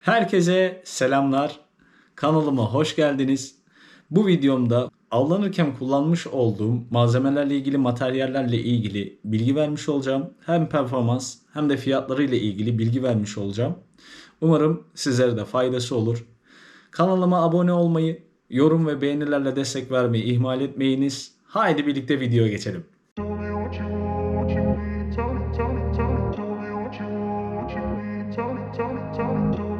Herkese selamlar. Kanalıma hoş geldiniz. Bu videomda avlanırken kullanmış olduğum malzemelerle ilgili, materyallerle ilgili bilgi vermiş olacağım. Hem performans hem de fiyatlarıyla ilgili bilgi vermiş olacağım. Umarım sizlere de faydası olur. Kanalıma abone olmayı, yorum ve beğenilerle destek vermeyi ihmal etmeyiniz. Haydi birlikte videoya geçelim. Tell me. Tell me, tell me, tell me. What you want, you need. Tell me, tell me, tell me. Tell me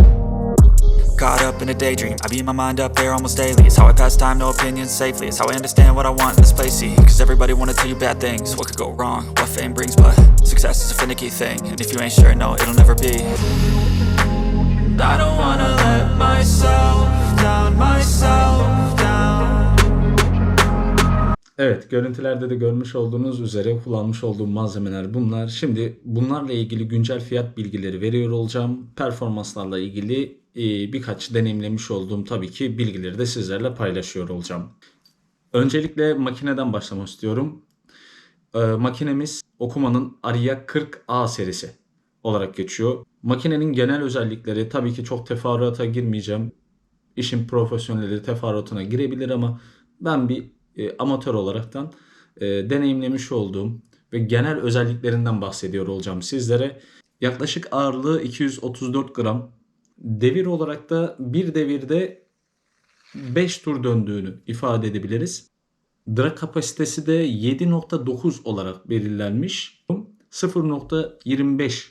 Caught up in a daydream, I beat my mind up there almost daily. It's how I pass time, no opinions safely. It's how I understand what I want in this place. Cause everybody wanna tell you bad things. What could go wrong, what fame brings, but success is a finicky thing. And if you ain't sure, no, it'll never be. I don't wanna let myself down, myself. Evet, görüntülerde de görmüş olduğunuz üzere kullanmış olduğum malzemeler bunlar. Şimdi bunlarla ilgili güncel fiyat bilgileri veriyor olacağım. Performanslarla ilgili birkaç deneyimlemiş olduğum tabii ki bilgileri de sizlerle paylaşıyor olacağım. Öncelikle makineden başlamak istiyorum. E, makinemiz Okuma'nın Aria 40A serisi olarak geçiyor. Makinenin genel özellikleri tabii ki çok teferruata girmeyeceğim. İşin profesyonelleri teferruatına girebilir ama ben bir e, amatör olaraktan e, deneyimlemiş olduğum ve genel özelliklerinden bahsediyor olacağım sizlere. Yaklaşık ağırlığı 234 gram. Devir olarak da bir devirde 5 tur döndüğünü ifade edebiliriz. Drag kapasitesi de 7.9 olarak belirlenmiş. 0.25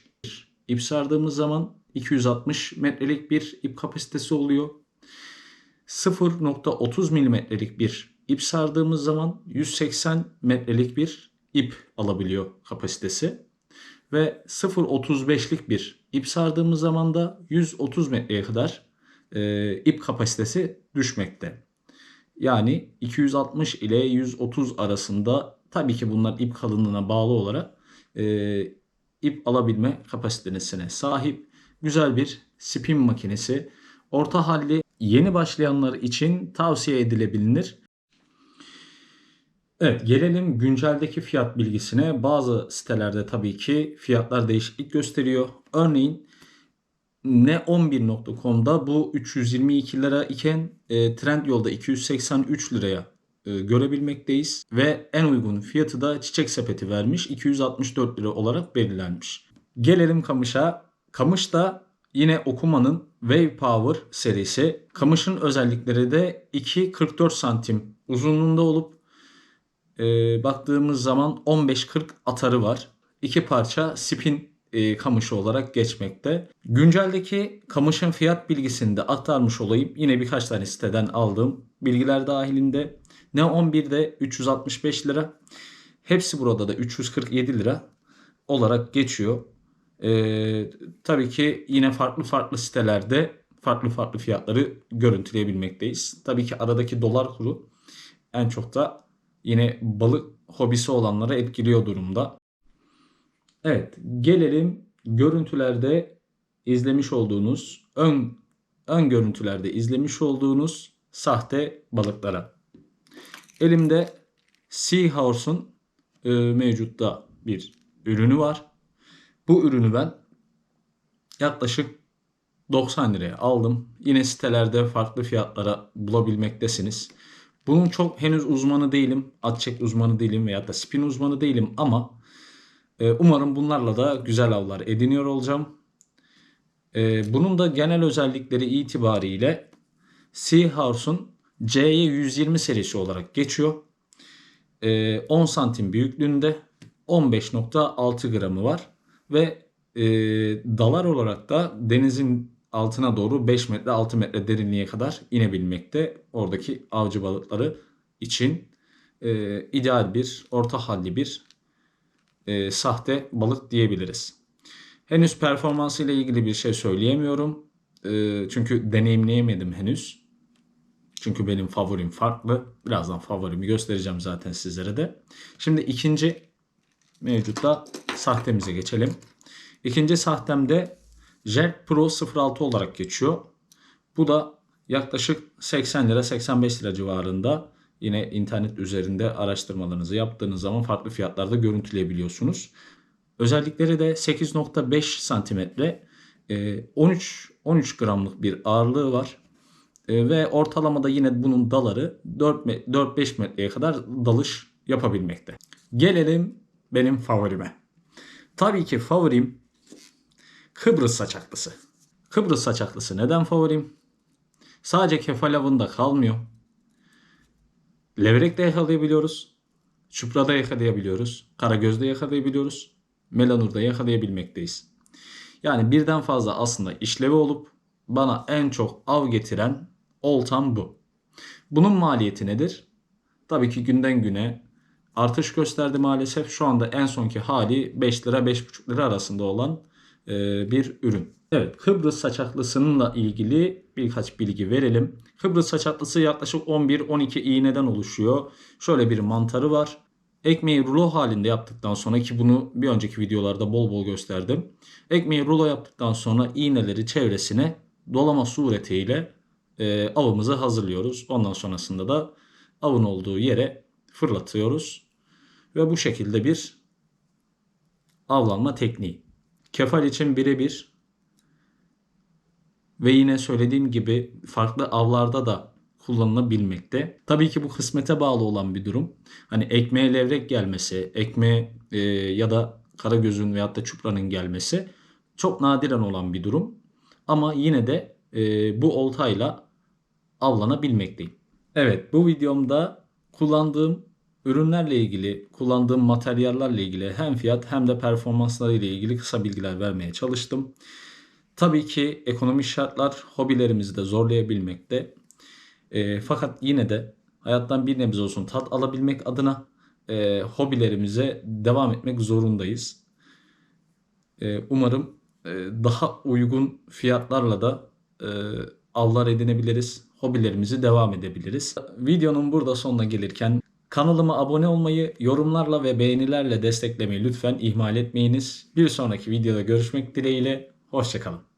ip sardığımız zaman 260 metrelik bir ip kapasitesi oluyor. 0.30 milimetrelik bir ip sardığımız zaman 180 metrelik bir ip alabiliyor kapasitesi. Ve 0.35'lik bir ip sardığımız zaman da 130 metreye kadar e, ip kapasitesi düşmekte. Yani 260 ile 130 arasında tabii ki bunlar ip kalınlığına bağlı olarak e, ip alabilme kapasitesine sahip güzel bir spin makinesi. Orta halli yeni başlayanlar için tavsiye edilebilir. Evet gelelim günceldeki fiyat bilgisine. Bazı sitelerde tabii ki fiyatlar değişiklik gösteriyor. Örneğin ne11.com'da bu 322 lira iken e, Trendyol'da 283 liraya e, görebilmekteyiz. Ve en uygun fiyatı da çiçek sepeti vermiş. 264 lira olarak belirlenmiş. Gelelim Kamış'a. Kamış da yine okumanın Wave Power serisi. Kamış'ın özellikleri de 2.44 santim uzunluğunda olup e, baktığımız zaman 15-40 atarı var. İki parça spin e, kamışı olarak geçmekte. Günceldeki kamışın fiyat bilgisini de aktarmış olayım. Yine birkaç tane siteden aldığım bilgiler dahilinde. Ne 11'de 365 lira. Hepsi burada da 347 lira olarak geçiyor. Ee, tabii ki yine farklı farklı sitelerde farklı farklı fiyatları görüntüleyebilmekteyiz. Tabii ki aradaki dolar kuru en çok da yine balık hobisi olanlara etkiliyor durumda. Evet, gelelim görüntülerde izlemiş olduğunuz ön ön görüntülerde izlemiş olduğunuz sahte balıklara. Elimde Seahorse'un e, mevcutta bir ürünü var. Bu ürünü ben yaklaşık 90 liraya aldım. Yine sitelerde farklı fiyatlara bulabilmektesiniz. Bunun çok henüz uzmanı değilim. At uzmanı değilim veya da spin uzmanı değilim ama umarım bunlarla da güzel avlar ediniyor olacağım. E, bunun da genel özellikleri itibariyle Seahorse'un C'ye 120 serisi olarak geçiyor. E, 10 santim büyüklüğünde 15.6 gramı var ve e, dalar olarak da denizin altına doğru 5 metre 6 metre derinliğe kadar inebilmekte. Oradaki avcı balıkları için e, ideal bir orta halli bir e, sahte balık diyebiliriz. Henüz performansı ile ilgili bir şey söyleyemiyorum. E, çünkü deneyimleyemedim henüz. Çünkü benim favorim farklı. Birazdan favorimi göstereceğim zaten sizlere de. Şimdi ikinci mevcutta sahtemize geçelim. İkinci sahtemde Jet Pro 06 olarak geçiyor. Bu da yaklaşık 80 lira 85 lira civarında. Yine internet üzerinde araştırmalarınızı yaptığınız zaman farklı fiyatlarda görüntüleyebiliyorsunuz. Özellikleri de 8.5 santimetre, e, 13 13 gramlık bir ağırlığı var. E, Ve ortalamada yine bunun daları 4-5 metreye kadar dalış yapabilmekte. Gelelim benim favorime. Tabii ki favorim Kıbrıs saçaklısı. Kıbrıs saçaklısı neden favorim? Sadece kefal avında kalmıyor. Levrek de yakalayabiliyoruz. Çupra'da yakalayabiliyoruz. Karagöz'de yakalayabiliyoruz. Melanur'da yakalayabilmekteyiz. Yani birden fazla aslında işlevi olup bana en çok av getiren oltam bu. Bunun maliyeti nedir? Tabii ki günden güne artış gösterdi maalesef. Şu anda en sonki hali 5 lira 5,5 lira arasında olan bir ürün. Evet Kıbrıs saçaklısınınla ilgili birkaç bilgi verelim. Kıbrıs saçaklısı yaklaşık 11-12 iğneden oluşuyor. Şöyle bir mantarı var. Ekmeği rulo halinde yaptıktan sonra ki bunu bir önceki videolarda bol bol gösterdim. Ekmeği rulo yaptıktan sonra iğneleri çevresine dolama suretiyle e, avımızı hazırlıyoruz. Ondan sonrasında da avın olduğu yere fırlatıyoruz. Ve bu şekilde bir avlanma tekniği. Kefal için birebir ve yine söylediğim gibi farklı avlarda da kullanılabilmekte. Tabii ki bu kısmete bağlı olan bir durum. Hani ekmeğe levrek gelmesi, ekmeğe e, ya da karagözün veyahut da çupranın gelmesi çok nadiren olan bir durum. Ama yine de e, bu oltayla avlanabilmekteyim. Evet bu videomda kullandığım ürünlerle ilgili, kullandığım materyallerle ilgili hem fiyat hem de performansları ile ilgili kısa bilgiler vermeye çalıştım. Tabii ki ekonomik şartlar hobilerimizi de zorlayabilmekte. E, fakat yine de hayattan bir nebze olsun tat alabilmek adına e, hobilerimize devam etmek zorundayız. E, umarım e, daha uygun fiyatlarla da e, avlar edinebiliriz. Hobilerimizi devam edebiliriz. Videonun burada sonuna gelirken kanalıma abone olmayı, yorumlarla ve beğenilerle desteklemeyi lütfen ihmal etmeyiniz. Bir sonraki videoda görüşmek dileğiyle. Hoşçakalın.